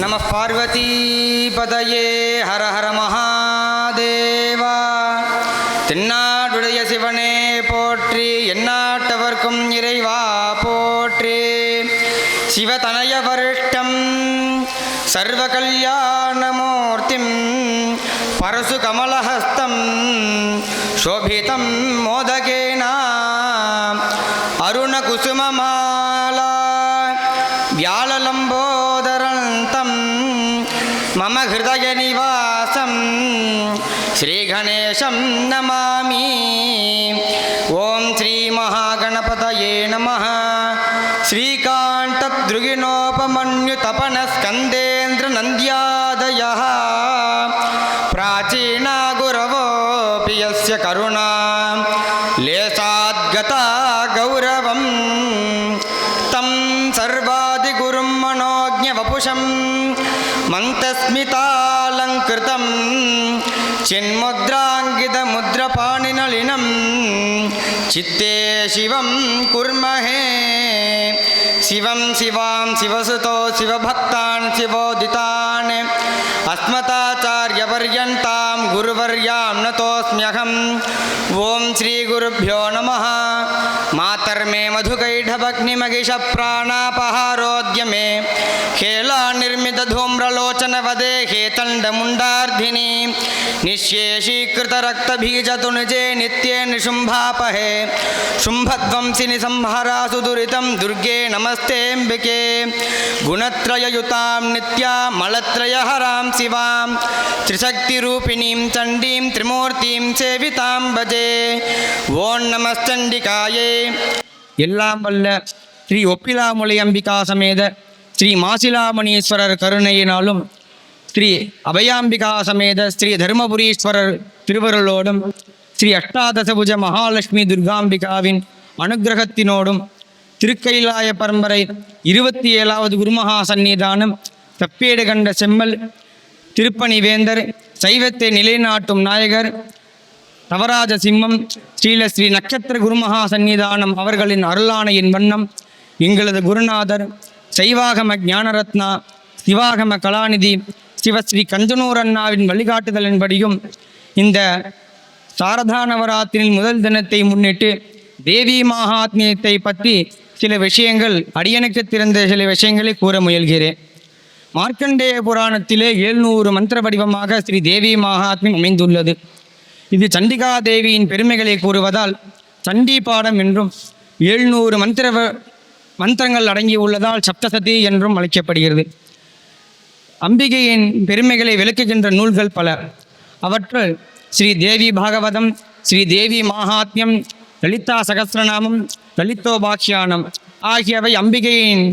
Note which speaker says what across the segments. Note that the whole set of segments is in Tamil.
Speaker 1: நம பார்வதி பதையே ஹர ஹர மகாதேவா. தென்னாடுடைய சிவனே போற்றி எந்நாட்டவர்க்கும் இறைவா போற்றி. சிவதனய வருஷ்டம் சர்வ கல்யாணமூர்த்திம் பரசு கமலஹஸ்தம் சோபிதம் மோதகேன. அருணகுசுமமாலா हृदयनिवासं श्रीगणेशं नमामि ॐ श्रीमहागणपतये नमः श्रीकान्तद्रुगिणोपमन्युतपनस्कन्देन्द्रनन्द्यादयः सर्वादिगुरुं मनोज्ञवपुषं मन्तस्मितालङ्कृतं चिन्मुद्राङ्गितमुद्रपाणिनलिनं चित्ते शिवं कुर्महे शिवं शिवां शिवसुतो शिवभक्तान् शिवोदितान् अस्मताचार्यपर्यन्तां गुरुवर्यां नतोऽस्म्यहम् ॐ श्रीगुरुभ्यो नमः मातर्मे मधुकैढभग्निमगिषप्राणापहारोद्यमे हेलानिर्मितधूम्रलोचनवदे हेतण्डमुण्डार्धिनि। निःशेषीकृतरक्तबीजतुनुजे नित्ये निशुम्भापहे। शुम्भध्वंसिनि संहरासु दुरितं दुर्गे नमस्तेऽम्बिके। गुणत्रययुतां नित्या मलत्रयहरां शिवां। त्रिशक्तिरूपिणीं चण्डीं त्रिमूर्तिं सेवितां भजे। ॐ नमश्चण्डिकायै எல்லாம் வல்ல ஸ்ரீ ஒப்பிலாமொழி அம்பிகா சமேத ஸ்ரீ மாசிலாமணீஸ்வரர் கருணையினாலும் ஸ்ரீ அபயாம்பிகா சமேத ஸ்ரீ தருமபுரீஸ்வரர் திருவருளோடும் ஸ்ரீ அஷ்டாதசபுஜ மகாலட்சுமி துர்காம்பிகாவின் அனுக்கிரகத்தினோடும் திருக்கைலாய பரம்பரை இருபத்தி ஏழாவது குருமகா சந்நிதானம் தப்பேடு கண்ட செம்மல் திருப்பணி வேந்தர் சைவத்தை நிலைநாட்டும் நாயகர் நவராஜ சிம்மம் ஸ்ரீல ஸ்ரீ நட்சத்திர குருமகா சந்நிதானம் அவர்களின் அருளானையின் வண்ணம் எங்களது குருநாதர் சைவாகம ஞானரத்னா சிவாகம கலாநிதி சிவஸ்ரீ கஞ்சனூர் அண்ணாவின் வழிகாட்டுதலின்படியும் இந்த சாரதா நவராத்திரின் முதல் தினத்தை முன்னிட்டு தேவி மகாத்மியத்தை பற்றி சில விஷயங்கள் அடியனுக்கு திறந்த சில விஷயங்களை கூற முயல்கிறேன். மார்க்கண்டேய புராணத்திலே எழுநூறு மந்திர வடிவமாக ஸ்ரீ தேவி மகாத்மியம் அமைந்துள்ளது. இது சண்டிகா தேவியின் பெருமைகளை கூறுவதால் சண்டி பாடம் என்றும் எழுநூறு மந்திர மந்திரங்கள் அடங்கியுள்ளதால் சப்தசதி என்றும் அழைக்கப்படுகிறது. அம்பிகையின் பெருமைகளை விளக்குகின்ற நூல்கள் பல. அவற்றுள் ஸ்ரீ தேவி பாகவதம் ஸ்ரீ தேவி மகாத்மியம் லலிதா சகசிரநாமம் லலிதோபாக்கியானம் ஆகியவை அம்பிகையின்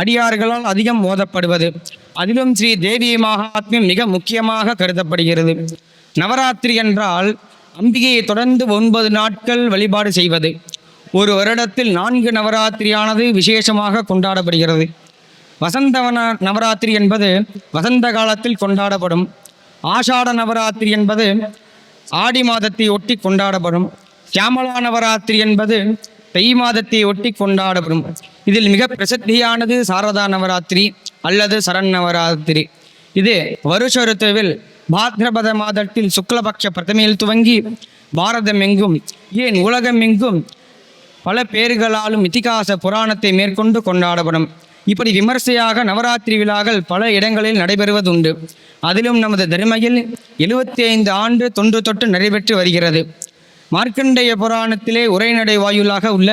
Speaker 1: அடியார்களால் அதிகம் ஓதப்படுவது அதிலும் ஸ்ரீ தேவி மகாத்மியம் மிக முக்கியமாக கருதப்படுகிறது. நவராத்திரி என்றால் அம்பிகையை தொடர்ந்து ஒன்பது நாட்கள் வழிபாடு செய்வது. ஒரு வருடத்தில் நான்கு நவராத்திரியானது விசேஷமாக கொண்டாடப்படுகிறது. வசந்தவன நவராத்திரி என்பது வசந்த காலத்தில் கொண்டாடப்படும். ஆஷாட நவராத்திரி என்பது ஆடி மாதத்தை ஒட்டி கொண்டாடப்படும். சியாமலா நவராத்திரி என்பது தை மாதத்தை ஒட்டி கொண்டாடப்படும். இதில் மிக பிரசித்தியானது சாரதா நவராத்திரி அல்லது சரண் நவராத்திரி. இது வருஷ ருத்துவில் பாத்ரபத மாதத்தில் சுக்லபக்ஷ பிரதமையில் துவங்கி பாரதம் எங்கும் ஏன் உலகம் எங்கும் பல பேர்களாலும் இதிகாச புராணத்தை மேற்கொண்டு கொண்டாடப்படும். இப்படி விமர்சையாக நவராத்திரி விழாக்கள் பல இடங்களில் நடைபெறுவதுண்டு. அதிலும் நமது தருமையில் எழுபத்தி ஐந்து ஆண்டு தொன்று தொட்டு நடைபெற்று வருகிறது. மார்க்கண்டேய புராணத்திலே உரைநடை வாயுலாக உள்ள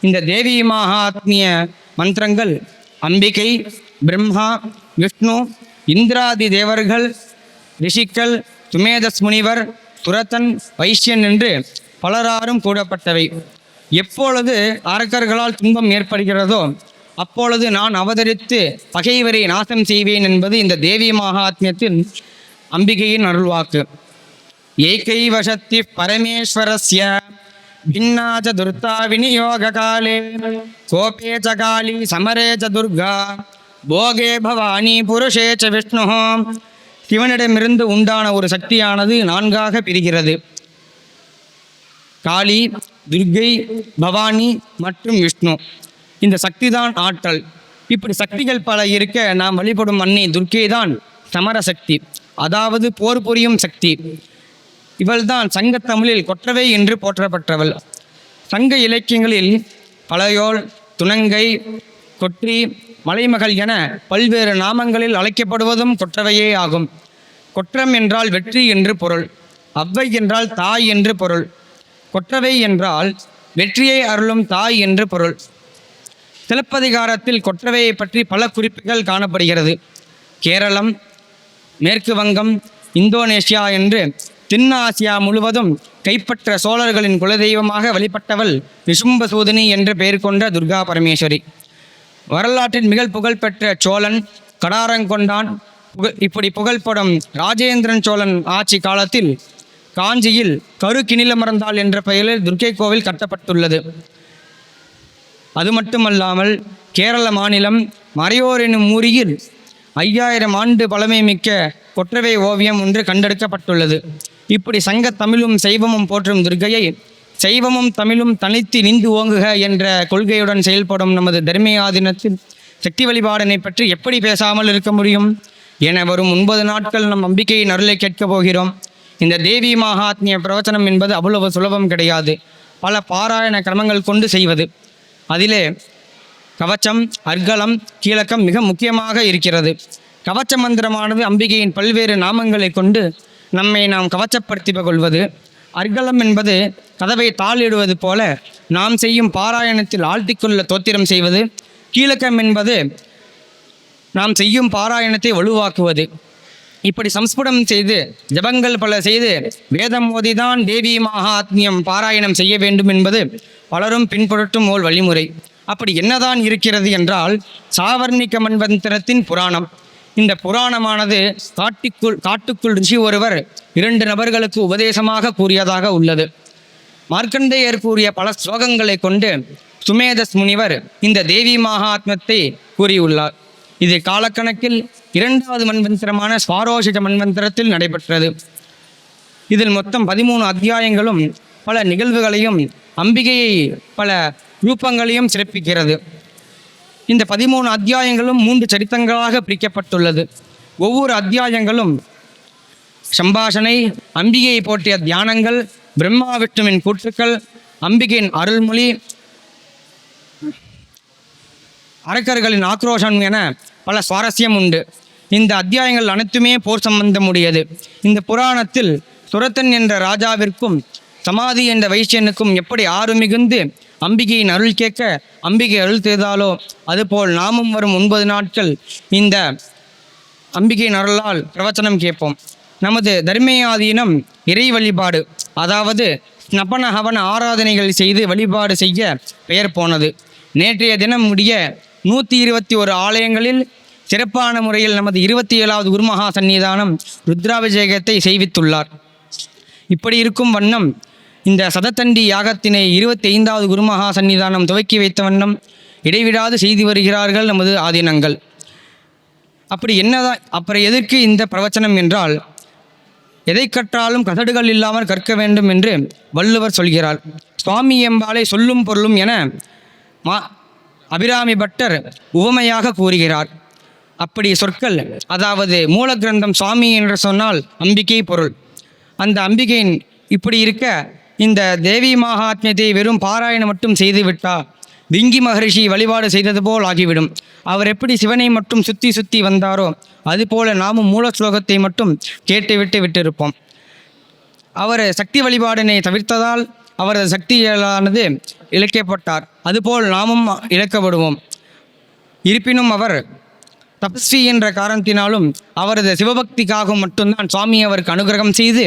Speaker 1: இந்த தேவி மகாத்மிய மந்திரங்கள் அம்பிகை பிரம்மா விஷ்ணு இந்திராதி தேவர்கள் ரிஷிக்கள் துமேதஸ் முனிவர் துரத்தன் வைஷ்யன் என்று பலராரும் கூடப்பட்டவை எப்பொழுது அரக்கர்களால் துன்பம் ஏற்படுகிறதோ அப்பொழுது நான் அவதரித்து பகைவரை நாசம் செய்வேன் என்பது இந்த தேவி மகாத்மியத்தின் அம்பிகையின் அருள்வாக்கு. ஏகை வசத்தி பரமேஸ்வரஸ்ய பின்னாச்ச துர்த்தா விநியோக காலே கோபே ச சமரே ச துர்கா போகே பவானி புருஷே ச விஷ்ணு சிவனிடமிருந்து உண்டான ஒரு சக்தியானது நான்காக பிரிகிறது. காளி துர்கை பவானி மற்றும் விஷ்ணு. இந்த சக்திதான் ஆற்றல். இப்படி சக்திகள் பல இருக்க நாம் வழிபடும் அன்னை துர்க்கை தான் சமர சக்தி. அதாவது போர் புரியும் சக்தி. இவள்தான் சங்கத் தமிழில் கொற்றவை என்று போற்றப்பட்டவள். சங்க இலக்கியங்களில் பழையோள் துணங்கை கொற்றி மலைமகள் என பல்வேறு நாமங்களில் அழைக்கப்படுவதும் கொற்றவையே ஆகும். கொற்றம் என்றால் வெற்றி என்று பொருள். அவ்வை என்றால் தாய் என்று பொருள். கொற்றவை என்றால் வெற்றியை அருளும் தாய் என்று பொருள். சிலப்பதிகாரத்தில் கொற்றவையை பற்றி பல குறிப்புகள் காணப்படுகிறது. கேரளம் மேற்கு வங்கம் இந்தோனேஷியா என்று தென் ஆசியா முழுவதும் கைப்பற்ற சோழர்களின் குலதெய்வமாக வழிபட்டவள் விசும்பசூதினி என்று பெயர் கொண்ட துர்கா பரமேஸ்வரி. வரலாற்றின் மிக புகழ்பெற்ற சோழன் கடாரங்கொண்டான். புக இப்படி புகழ்படும் ராஜேந்திரன் சோழன் ஆட்சி காலத்தில் காஞ்சியில் கரு கிணிலமர்ந்தாள் என்ற பெயரில் துர்க்கை கோவில் கட்டப்பட்டுள்ளது. அது மட்டுமல்லாமல் கேரள மாநிலம் மறையோர் எனும் ஊரியில் ஐயாயிரம் ஆண்டு பழமை மிக்க கொற்றவை ஓவியம் ஒன்று கண்டெடுக்கப்பட்டுள்ளது. இப்படி சங்க தமிழும் சைவமும் போற்றும் துர்க்கையை சைவமும் தமிழும் தனித்து நின்று ஓங்குக என்ற கொள்கையுடன் செயல்படும் நமது தர்மயாதினத்தில் சக்தி வழிபாடனை பற்றி எப்படி பேசாமல் இருக்க முடியும்? என வரும் ஒன்பது நாட்கள் நம் அம்பிகையின் அருளை கேட்கப் போகிறோம். இந்த தேவி மகாத்மிய பிரவச்சனம் என்பது அவ்வளவு சுலபம் கிடையாது. பல பாராயண கிரமங்கள் கொண்டு செய்வது. அதிலே கவச்சம் அர்க்கலம் கீழக்கம் மிக முக்கியமாக இருக்கிறது. கவச்ச மந்திரமானது அம்பிகையின் பல்வேறு நாமங்களை கொண்டு நம்மை நாம் கவச்சப்படுத்திக் கொள்வது அர்கலம் என்பது கதவை தாளிடுவது போல நாம் செய்யும் பாராயணத்தில் ஆழ்த்திக்கொள்ள தோத்திரம் செய்வது கீழக்கம் என்பது நாம் செய்யும் பாராயணத்தை வலுவாக்குவது. இப்படி சம்ஸ்புடம் செய்து ஜபங்கள் பல செய்து வேதம் ஓதிதான் தேவி மகாத்மியம் பாராயணம் செய்ய வேண்டும் என்பது பலரும் பின்பற்றும் ஓர் வழிமுறை. அப்படி என்னதான் இருக்கிறது என்றால் சாவர்ணிக மண்வந்திரத்தின் புராணம். இந்த புராணமானது காட்டுக்குள் காட்டுக்குள் ரிஷி ஒருவர் இரண்டு நபர்களுக்கு உபதேசமாக கூறியதாக உள்ளது. மார்க்கண்டேயர் கூறிய பல ஸ்லோகங்களை கொண்டு சுமேதஸ் முனிவர் இந்த தேவி மகாத்மத்தை கூறியுள்ளார். இது காலக்கணக்கில் இரண்டாவது மண்வந்திரமான ஸ்வாரோஷிக மண்வந்திரத்தில் நடைபெற்றது. இதில் மொத்தம் பதிமூணு அத்தியாயங்களும் பல நிகழ்வுகளையும் அம்பிகையை பல ரூபங்களையும் சிறப்பிக்கிறது. இந்த பதிமூணு அத்தியாயங்களும் மூன்று சரித்தங்களாக பிரிக்கப்பட்டுள்ளது. ஒவ்வொரு அத்தியாயங்களும் சம்பாஷணை அம்பிகையை போற்றிய தியானங்கள் பிரம்மா விஷ்ணுவின் கூற்றுக்கள் அம்பிகையின் அருள்மொழி அரக்கர்களின் ஆக்ரோஷம் என பல சுவாரஸ்யம் உண்டு. இந்த அத்தியாயங்கள் அனைத்துமே போர் சம்பந்தம் உடையது இந்த புராணத்தில் சுரத்தன் என்ற ராஜாவிற்கும் சமாதி என்ற வைசியனுக்கும் எப்படி ஆறு மிகுந்து அம்பிகையின் அருள் கேட்க அம்பிகை அருள் செய்தாலோ? அதுபோல் நாமும் வரும் ஒன்பது நாட்கள் இந்த அம்பிகையின் அருளால் பிரவச்சனம் கேட்போம். நமது தர்மயாதீனம் இறை வழிபாடு அதாவது ஸ்னபன ஹவன ஆராதனைகள் செய்து வழிபாடு செய்ய பெயர் போனது. நேற்றைய தினம் முடிய நூற்றி இருபத்தி ஒரு ஆலயங்களில் சிறப்பான முறையில் நமது இருபத்தி ஏழாவது குருமகா சந்நிதானம் ருத்ராபிஷேகத்தை செய்வித்துள்ளார். இப்படி இருக்கும் வண்ணம் இந்த சதத்தண்டி யாகத்தினை இருபத்தி ஐந்தாவது குருமகா சன்னிதானம் துவக்கி வைத்த வண்ணம் இடைவிடாது செய்து வருகிறார்கள் நமது ஆதீனங்கள். அப்படி என்னதான் அப்புறம் எதற்கு இந்த பிரவச்சனம் என்றால் எதை கற்றாலும் கசடுகள் இல்லாமல் கற்க வேண்டும் என்று வள்ளுவர் சொல்கிறார். சுவாமி எம்பாலை சொல்லும் பொருளும் என மா அபிராமி பட்டர் உவமையாக கூறுகிறார். அப்படி சொற்கள் அதாவது மூல கிரந்தம் சுவாமி என்று சொன்னால் அம்பிகை பொருள். அந்த அம்பிகையின் இப்படி இருக்க இந்த தேவி மகாத்மியத்தை வெறும் பாராயணம் மட்டும் செய்து விட்டார் விங்கி மகரிஷி வழிபாடு செய்தது போல் ஆகிவிடும். அவர் எப்படி சிவனை மட்டும் சுத்தி சுத்தி வந்தாரோ அதுபோல நாமும் மூல ஸ்லோகத்தை மட்டும் கேட்டுவிட்டு விட்டிருப்போம். அவர் சக்தி வழிபாடினை தவிர்த்ததால் அவரது சக்தியானது இழக்கப்பட்டார். அதுபோல் நாமும் இழக்கப்படுவோம். இருப்பினும் அவர் தபஸ்வி என்ற காரணத்தினாலும் அவரது சிவபக்திக்காக மட்டும்தான் சுவாமி அவருக்கு அனுகிரகம் செய்து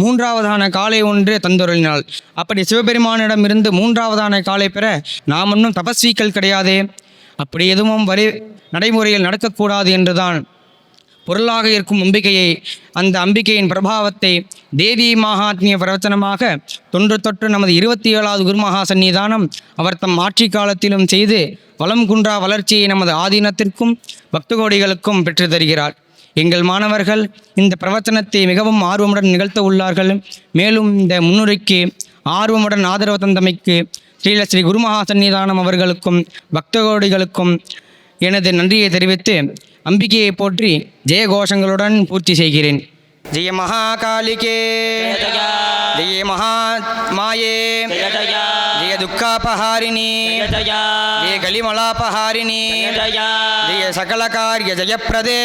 Speaker 1: மூன்றாவதான காலை ஒன்று தந்துருளினாள் அப்படி சிவபெருமானிடமிருந்து மூன்றாவதான காலை பெற நாம் இன்னும் தபஸ்விகள் கிடையாதே. அப்படி எதுவும் வரி நடைமுறையில் நடக்கக்கூடாது என்றுதான். பொருளாக இருக்கும் அம்பிகையை அந்த அம்பிகையின் பிரபாவத்தை தேவி மகாத்மிய பிரவச்சனமாக தொன்று தொற்று நமது இருபத்தி ஏழாவது குருமகா சந்நிதானம் அவர் தம் ஆட்சி காலத்திலும் செய்து வளம் குன்றா வளர்ச்சியை நமது ஆதீனத்திற்கும் பக்த கோடிகளுக்கும் பெற்று தருகிறார் எங்கள் மாணவர்கள் இந்த பிரவச்சனத்தை மிகவும் ஆர்வமுடன் நிகழ்த்த உள்ளார்கள். மேலும் இந்த முன்னுரைக்கு ஆர்வமுடன் ஆதரவு தந்தமைக்கு ஸ்ரீல ஸ்ரீ குருமகா சந்நிதானம் அவர்களுக்கும் பக்தகோடிகளுக்கும் எனது நன்றியை தெரிவித்து அம்பிகையை போற்றி ஜெயகோஷங்களுடன் பூர்த்தி செய்கிறேன். ஜெய மகாகாலிகே ஜெய மகா மாயே ஜெய கலிமலாபஹாரிணி ஜெய சகலகாரிய ஜெயப்பிரதே